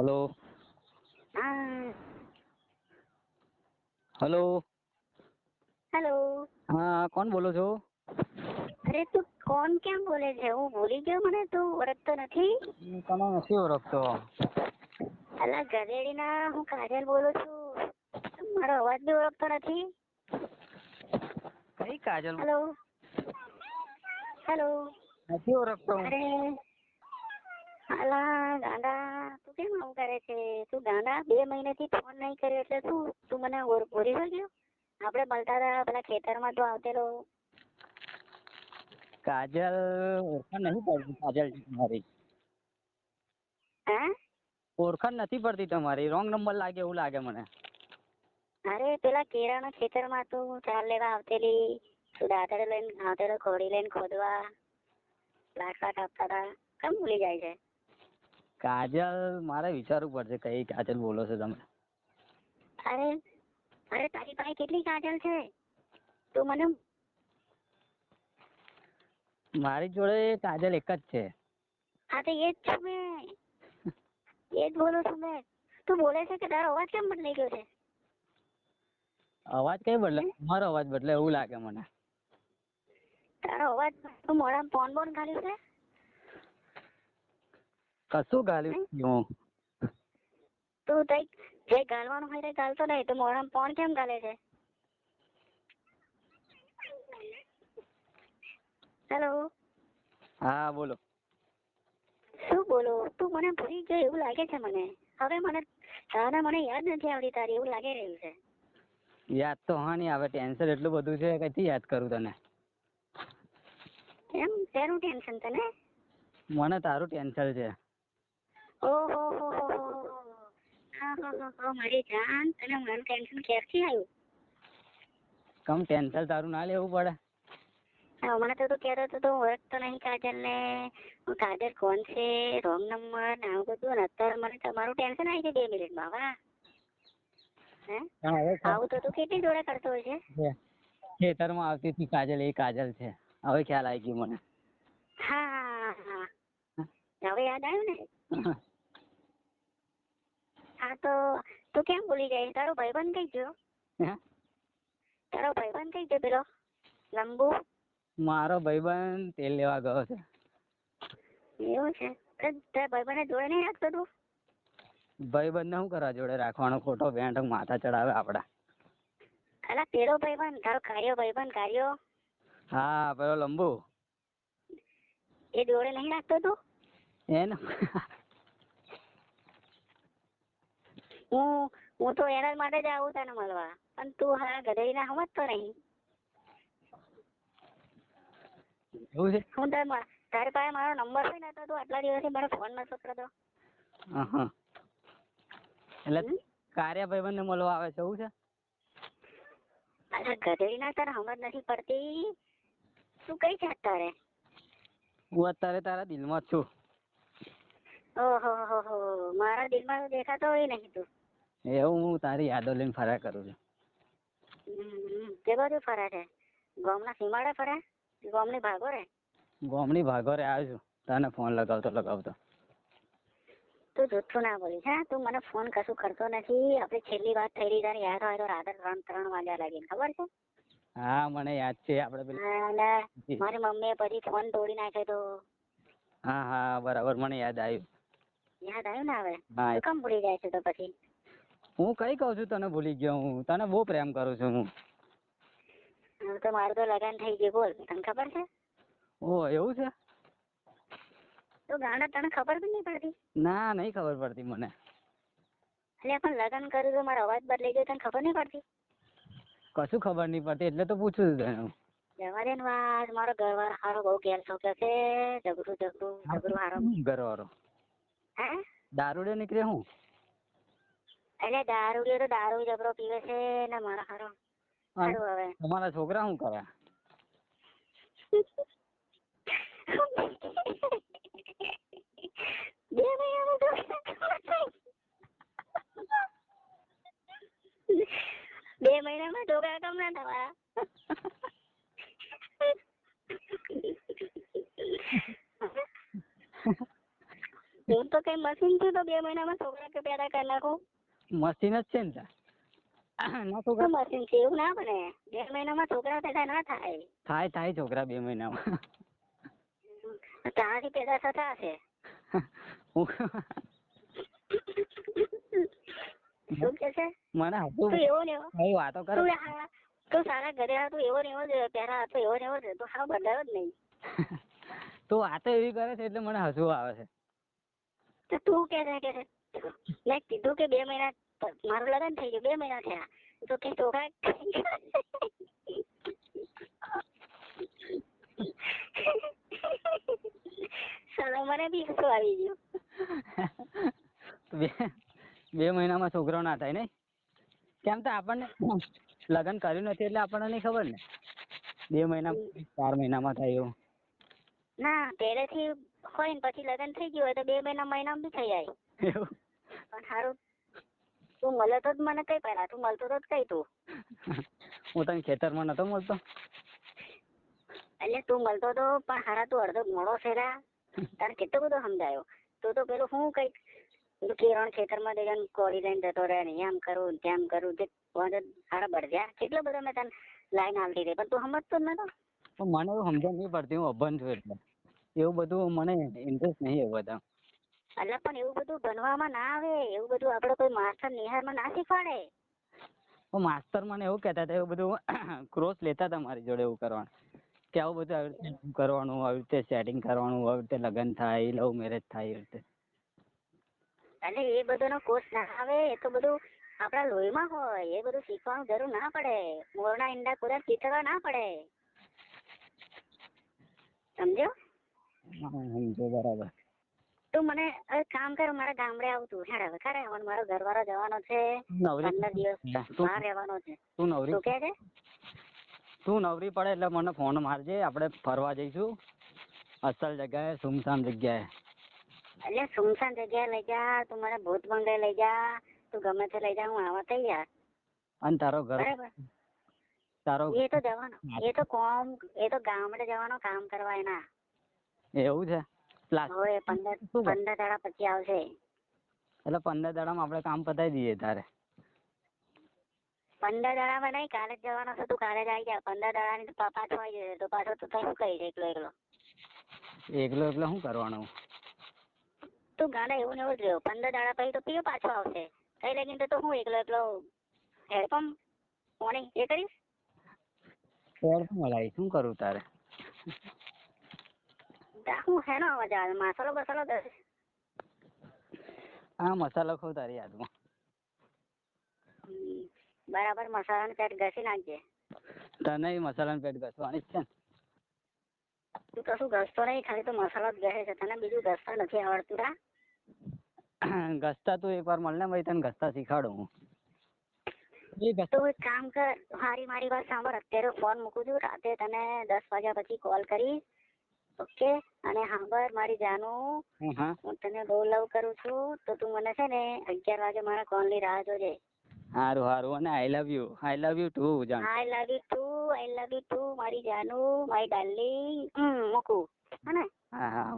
Hello. Hello. Hello. હા કોણ બોલો છો? અરે તું કોણ કેમ બોલે છે? હું ભૂલી ગયો મને તું ઓળખતો નથી? તને નથી ઓળખતો. અલા ગધેડીના હું કાજલ બોલું છું. મારો અવાજ બી ઓળખતો નથી. કઈ કાજલ? હેલો. હેલો. નથી ઓળખતો. અરે અલા ગાંડા. તું કેમ આવું કરે છે? તું ગાંડા? બે મહિનાથી ફોન નહીં કર્યો એટલે શું? તું મને ભૂલી ગયો? આપણે મળતા હતા પેલા ખેતરમાં તો આવતેલો. કાજલ ઓળખાણ નથી પડતી કાજલ તમારી. હા? ઓળખાણ નથી પડતી તમારી. રોંગ નંબર લાગે એવું લાગે મને. અરે પેલા કેરાના ખેતરમાં તું ચાર લેવા આવતેલી. તું દાતર લઈને આવતેલો ખોડી લઈને ખોદવા. લાકડા કાપતા હતા. કેમ ભૂલી જાય છે? કાજલ મારે વિચારવું પડશે કઈ કાજલ બોલો છો તમે. અરે અરે તારી પાસે કેટલી કાજલ છે? તું મને મારી જોડે કાજલ એક જ છે. હા તો એ જ છું મેં. એ જ બોલું છું મેં. તું બોલે છે કે તારો અવાજ કેમ બદલાઈ ગયો છે? અવાજ કઈ બદલે મારો અવાજ બદલે એવું લાગે મને. તારો અવાજ તું મોઢામાં ફોન બોન કાઢ્યું છે? કશું ગાલ્યું હું. તું તઈ જે ગાલવાનું હોય તે ગાલતો નહીં તું મોઢામાં ફોન કેમ ગાલે છે? હેલો હા બોલો. શું બોલો? તું મને ભૂલી ગયો એવું લાગે છે મને. હવે મને તારા મને યાદ નથી આવડી તારી એવું લાગી રહ્યું છે. યાદ તો હા નહીં હવે ટેન્શન એટલું બધું છે કઈથી યાદ કરું તને? કેમ તેનું ટેન્શન તને? મને તારું ટેન્શન છે. ઓહો હો હો હો હા. હો હો હો મારી જાન. તને મારું ટેન્શન ક્યારથી આવ્યું કમ ટેન્શન તારું ના લેવું પડે. હમણાં તો તું કહેતો હતો તું તો નહીં કાજલ ને. હું કાજલ કોણ છે? રોંગ નંબર ને આવું બધું ને અત્યારે મને તમારું ટેન્શન આવી છે બે મિનિટમાં વાહ હે. આવું તો તું કેટલી જોડે કરતો હોય છે. ખેતરમાં આવતી હતી કાજલ એ કાજલ છે. હવે ખ્યાલ આવી ગયો મને. હા હા હવે યાદ આવ્યું ને? હા તો તું કેમ ભૂલી જાય તારો ભાઈબંધ કઈ ગયો? તારો ભાઈબંધ કઈ ગયો પેલો? લંબુ? મારો ભાઈબંધ તેલ લેવા ગયો છે. એવું છે? તારા ભાઈબંધને જોડે નહીં રાખતો તું? ભાઈબંધને શું કરવા જોડે રાખવાનો? ખોટો વેંટ માથા ચડાવે આપડા અલા પેલો ભાઈબંધ તારો કાર્યો ભાઈબંધ કાર્યો? હા પેલો લંબુ. એ જોડે નહીં રાખતો તું? એને હું હું તો એના માટે જ આવું તને મળવા. પણ તું હા ગધેડીને સમજતો નહીં. એવું છે? હું તાર તારી પાસે મારો નંબર હોય ને તો તું આટલા દિવસથી મારો ફોન નથી કરતો એટલે? કાર્ય ભાઈબંધને મળવા આવે છે એવું છે? અરે ગધેડીના તારે સમજ નથી પડતી. તું કઈ છે તારે હું અત્યારે તારા દિલમાં છું. ઓહો હો હો મારા દિલમાં દેખાતો હોય નહીં તું. એવું હું તારી યાદો લઈને ફર્યા કરું છું. તે બાજુ ફરે છે? ગામના સીમાડે ફરે ગામની ભાગો રે? ગોમડી ભાગોરે આવ્યો છું. તને ફોન લગાવતો લગાવતો. તું જૂઠું ના બોલીશ હા? તું મને ફોન કશું કરતો નથી. આપણે છેલ્લી વાત થઈ રહી તારી યાદ હોય તો રાત્રે ત્રણ ત્રણ વાગ્યા લાગીને ખબર છે? હા મને યાદ છે આપણે પેલી મારી મમ્મીએ પછી ફોન તોડી નાખ્યો તો? હા હા બરાબર મને યાદ આવ્યું. યાદ આવ્યું ને હવે? હા. કેમ ભૂલી જાય છે તો પછી? હું કઈ કહું છું તને ભૂલી ગયો હું? તને બહુ પ્રેમ કરું છું હું. તો મારું તો લગન થઈ ગયું. બોલ તને ખબર છે? ઓ એવું છે? તો ગાણા તને ખબર બી નહીં પડતી? ના નહીં ખબર પડતી મને. એટલે પણ લગન કર્યું તો મારો અવાજ બદલાઈ ગયો. તને ખબર નહીં પડતી? કશું ખબર નહીં પડતી એટલે તો પૂછું છું તને. જવાદેન જવા વાત. મારો ઘરવાળો હારો બહુ ઘેર છોકરો છે. ઝઘડું ઝઘડું ઝઘડું હારો. ઘરવાળો? હે? દારૂડે નીકળે હું? એટલે દારૂ લ્યો તો દારૂ જબરો પીવે છે ને મારો હારો. હારું હવે. તમારા છોકરા શું કરે? બે મહિનાનું તો બે મહિનામાં ઢોકળા કમ ના થવા? હમ? તો કઈ મશીન છે તો બે મહિનામાં છોકરા કે પેદા કરી નાખું? મશીન જ છે ને. ના છોકરા મશીન છે એવું ના બને. બે મહિનામાં છોકરા પેદા ના થાય. થાય થાય છોકરા બે મહિનામાં. ત્યાંથી પેદા થતા હશે. શું કે છે? મને હતું એવો ને એવો? વાતો કરે. તું સારા ઘરે હતો એવો ને એવો જ પહેલા હતો એવો ને એવો જ. તો હા બદલાયો જ નહીં. તો વાતો એવી કરે છે એટલે મને હસવું આવે છે. તો તું કે છે કે છે? મેં કીધું કે બે મહિના મારું લગ્ન થઈ ગયું બે મહિના થયા. તો કે છોકરા સાલા મને બી હસવું આવી ગયું. બે બે મહિનામાં છોકરો ના થાય ને કેમ તો આપણને લગ્ન કર્યું નથી એટલે આપણને નહીં ખબર ને? બે મહિના ચાર મહિનામાં થાય એવું. ના પહેલેથી હોય ને પછી લગ્ન થઈ ગયું હોય તો બે મહિના મહિનામાં બી થઈ જાય. એવું? તું મળે તો જ મને કઈ પહેલા તું મળતો તો જ કઈ તું. હું તને ખેતરમાં નતો મળતો. એટલે તું મળતો તો પણ હારા તું અડધો મોડો ફેરા. તારે કેટલો બધો સમજાયો? તો તો પેલું હું કંઈક કેરણ ખેતરમાં જઈને કોળી લઈને જતો રહે ને એમ કરું તેમ કરું જે હારા બળજ્યા કેટલો બધો મેં તને લાઈન આવતી રહી પણ તું સમજતો જ નતો. મને એવું સમજણ નહીં પડતી હું અભણ છું એટલે. એવું બધું મને ઇન્ટરેસ્ટ નહીં એવું બધા એટલે પણ એવું બધું બનવામાં ના આવે એવું બધું આપણે કોઈ માસ્ટર નિહારમાં ના શીખવાડે. પણ માસ્તર મને એવું કહેતા હતા એવું બધું ક્રોસ લેતા હતા મારી જોડે એવું કરવાનું. કે આવું બધું આવી રીતે કરવાનું આવી રીતે સેટિંગ કરવાનું આવી રીતે લગ્ન થાય લવ મેરેજ થાય એવી રીતે. એટલે એ બધાનો કોર્સ ના આવે એ તો બધું આપણા લોહીમાં હોય એ બધું શીખવાનું જરૂર ના પડે. મોરના ઈંડા કુદા ચીતરવા ના પડે. સમજ્યો? સમજો બરાબર. તું મને કામ કર મારા ગામડે આવતું હેડ હવે ખરે? હવે મારો ઘરવાળો જવાનો છે. પંદર દિવસ તું બહાર રહેવાનો છે. તું નવરી તું કે છે? તું નવરી પડે એટલે મને ફોન મારજે. આપણે ફરવા જઈશું. અસલ જગ્યાએ સુમસાન જગ્યાએ. એટલે સુમસાન જગ્યાએ લઈ જા તું મને ભૂત બંગલે લઈ જા તું ગમે તે લઈ જા હું આવા તૈયાર. અને તારો ઘર તારો એ તો જવાનો એ તો કોમ એ તો ગામડે જવાનો કામ કરવા એના. એવું છે? હવે પંદર? પંદર દાડા પછી આવશે. એટલે પંદર દાડામાં આપણે કામ પતાવી દઈએ તારે. પંદર દાડામાં નહીં કાલે જ જવાનો છે તું કાલે જ આવી જા. પંદર દાડાની પાછો આવી જશે તો પાછો તું શું કરી એકલો એકલો? એકલો એકલો શું કરવાનું? તું ગાડા એવું ને એવું જ રહ્યો. પંદર દાડા પછી તો પીઓ પાછો આવશે. કઈ લગીને તો હું એકલો એકલો? હેડપંપ? કોણી એ કરીશ? હેડપંપ પણ શું કરું તારે? હું હેનો અવાજ મસાલો બસાલો દસ હા મસાલો ખાઉં તારી યાદમાં. બરાબર મસાલાનું પેટ ઘસી નાખજે. તને મસાલાનું પેટ ઘસવાની છે તું તો શું ઘસતો નહીં ખાલી તો મસાલો જ ઘસે છે. તને બીજું ઘસતા નથી આવડતું ને ઘસતા તું એકવાર મળને ભાઈ તને ઘસતા શીખાડું હું. તો એક કામ કર મારી મારી વાત સાંભળ. અત્યારે ફોન મૂકું છું રાતે તને દસ વાગ્યા પછી કોલ કરીશ. ઓકે? અને સાંભળ મારી જાનું. હા, તને બહુ લવ કરું છું તો તું મને છે ને અગિયાર વાગે મારા કોલની રાહ જોજે. હારું સારું અને I love you I love you too જાન. I love you too I love you too મારી જાનુ મારી ડાર્લિંગ મૂકું. હે ને? હા હા.